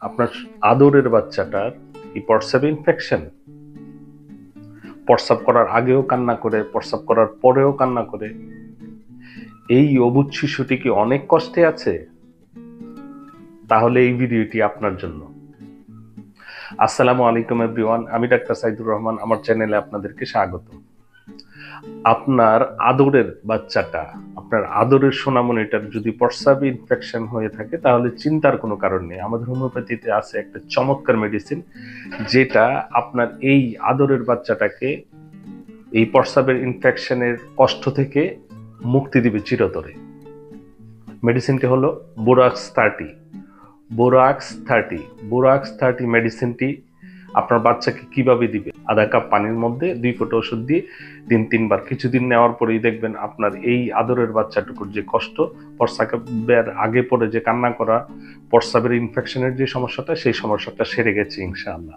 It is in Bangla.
আপনার আদরের বাচ্চাটার কি প্রস্রাবে ইনফেকশন প্রস্রাব করার আগেও কান্না করে, প্রস্রাব করার পরেও কান্না করে। এই অবুধ শিশুটি কি অনেক কষ্টে আছে? তাহলে এই ভিডিওটি আপনার জন্য। আসসালামু আলাইকুম এভরিওয়ান আমি ডাক্তার সাইদুর রহমান, আমার চ্যানেলে আপনাদেরকে স্বাগত। আপনার আদরের বাচ্চাটা, আপনার আদরের সোনামণিটার যদি প্রস্রাবে ইনফেকশন হয়ে থাকে, তাহলে চিন্তার কোনো কারণ নেই। আমাদের হোমিওপ্যাথিতে আছে একটা চমৎকার মেডিসিন যেটা আপনার এই আদরের বাচ্চাটাকে এই প্রস্রাবের ইনফেকশনের কষ্ট থেকে মুক্তি দিবে চিরতরে। মেডিসিনটি হলো borax thirty borax thirty borax thirty মেডিসিনটি আপনার বাচ্চাকে কীভাবে দিবে? আধা কাপ পানির মধ্যে দুই ফোঁটা ওষুধ দিয়ে দিন তিনবার। কিছুদিন নেওয়ার পরেই দেখবেন আপনার এই আদরের বাচ্চাটুকুর যে কষ্ট প্রস্রাবের আগে পরে যে কান্না করা প্রস্রাবের ইনফেকশনের যে সমস্যাটা, সেই সমস্যাটা সেরে গেছে ইনশাআল্লাহ।